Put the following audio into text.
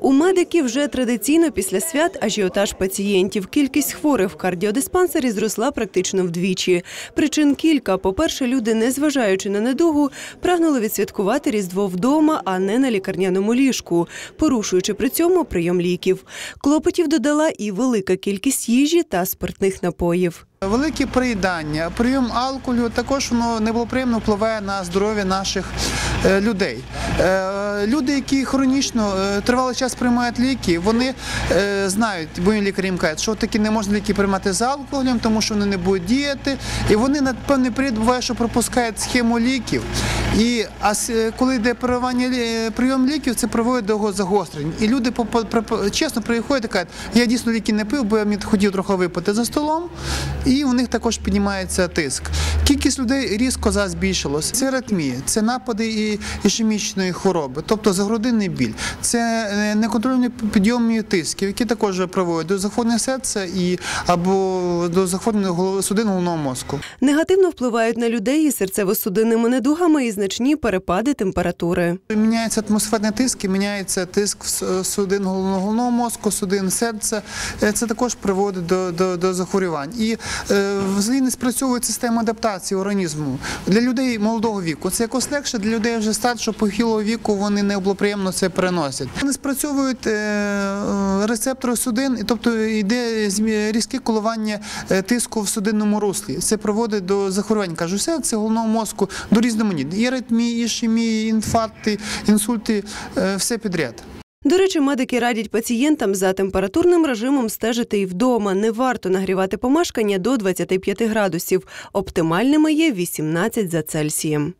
У медиків вже традиційно після свят ажіотаж пацієнтів. Кількість хворих в кардіодиспансері зросла практично вдвічі. Причин кілька. По-перше, люди, незважаючи на недугу, прагнули відсвяткувати Різдво вдома, а не на лікарняному ліжку, порушуючи при цьому прийом ліків. Клопотів додала і велика кількість їжі та спиртних напоїв. Велике приїдання, прийом алкоголю також воно неблагоприємно впливає на здоров'я наших людей. Е, люди, які хронічно е, тривалий час приймають ліки, вони е, знають, бо лікарі їм кажуть, що таки не можна ліки приймати з алкоголем, тому що вони не будуть діяти. І вони на певний період буває, що пропускають схему ліків. І а коли йде прийом ліків, це приводить до його загострень. І люди чесно приходять і кажуть, я дійсно ліки не пив, бо я хотів трохи випити за столом, і у них також піднімається тиск. Кількість людей різко зараз збільшилась. Це аритмія, це напади і ішемічної хвороби, тобто загрудинний біль, це е, неконтрольні підйоми тисків, які також приводять до захворювання серця і або до захворювання судин головного мозку. Негативно впливають на людей із серцево-судинними недугами і значні перепади температури. Міняється атмосферний тиск, і міняється тиск в судин головного головного мозку, судин серця. Е, Це також приводить до, до, до захворювань. І е, взагалі не спрацьовує система адаптації організму для людей молодого віку. Це якось легше для людей вже старшого похилого віку. Вони неблагоприємно це переносять. Не спрацьовують е, е, рецептори судин, тобто йде різке коливання е, тиску в судинному руслі. Це приводить до захворювань. Кажу, серця, головного мозку, до різноманітних. І аритмії, ішемії, інфаркти, інсульти, все підряд. До речі, медики радять пацієнтам за температурним режимом стежити і вдома. Не варто нагрівати помешкання до 25 градусів. Оптимальними є 18 за Цельсієм.